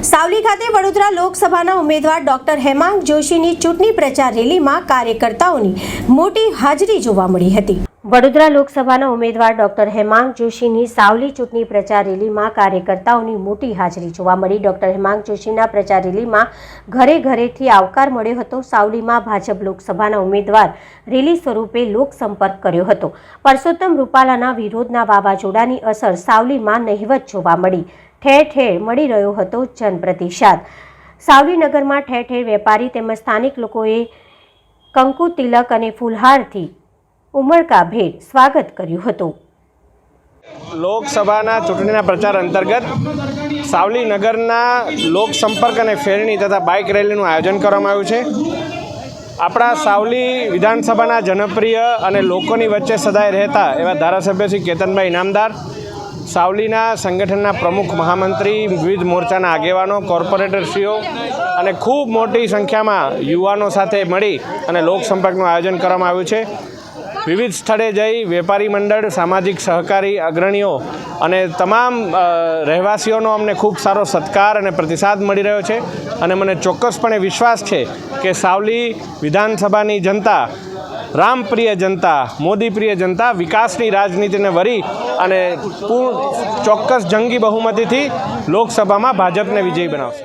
સાવલી ખાતે વડોદરા લોકસભાના ઉમેદવાર ડોક્ટર હેમાંગ જોશીની ચૂંટણી પ્રચાર રેલીમાં કાર્યકર્તાઓની મોટી હાજરી જોવા મળી હતી. વડોદરા લોકસભાના ઉમેદવાર ડોક્ટર હેમાંગ જોશીની સાવલી ચૂંટણી પ્રચાર રેલીમાં કાર્યકર્તાઓની મોટી હાજરી જોવા મળી. ડોક્ટર હેમાંગ જોશીના પ્રચાર રેલીમાં ઘરે ઘરેથી આવકાર મળ્યો હતો. સાવલીમાં ભાજપ લોકસભાના ઉમેદવાર રેલી સ્વરૂપે લોકસંપર્ક કર્યો હતો. પરસોત્તમ રૂપાલાના વિરોધના વાવાઝોડાની અસર સાવલીમાં નહિવત જોવા મળી. ઠેર ઠેર મળી રહ્યો હતો જનપ્રતિસાદ. સાવલીનગરમાં ઠેર ઠેર વેપારી તેમજ સ્થાનિક લોકોએ કંકુ તિલક અને ફૂલહારથી ઉમળકાભેર સ્વાગત કર્યું હતું. લોકસભાના ચૂંટણીના પ્રચાર અંતર્ગત સાવલી નગરના લોકસંપર્ક અને ફેરણી તથા બાઇક રેલીનું આયોજન કરવામાં આવ્યું છે. આપણા સાવલી વિધાનસભાના જનપ્રિય અને લોકોની વચ્ચે સદાય રહેતા એવા ધારાસભ્ય શ્રી કેતનભાઈ ઇનામદાર, સાવલીના સંગઠનના પ્રમુખ મહામંત્રી, વિવિધ મોરચાના આગેવાનો કોર્પોરેટરશ્રીઓ અને ખૂબ મોટી સંખ્યામાં યુવાનો સાથે મળી અને લોકસંપર્કનું આયોજન કરવામાં આવ્યું છે. વિવિધ સ્થળે જઈ વેપારી મંડળ, સામાજિક સહકારી, અગ્રણીઓ અને તમામ રહેવાસીઓનો અમને ખૂબ સારો સત્કાર અને પ્રતિસાદ મળી રહ્યો છે. અને મને ચોક્કસપણે વિશ્વાસ છે કે સાવલી વિધાનસભાની જનતા, રામપ્રિય જનતા, મોદીપ્રિય જનતા વિકાસની રાજનીતિને વરી અને પૂર્ણ ચોક્કસ જંગી બહુમતીથી લોકસભામાં ભાજપને વિજયી બનાવશે.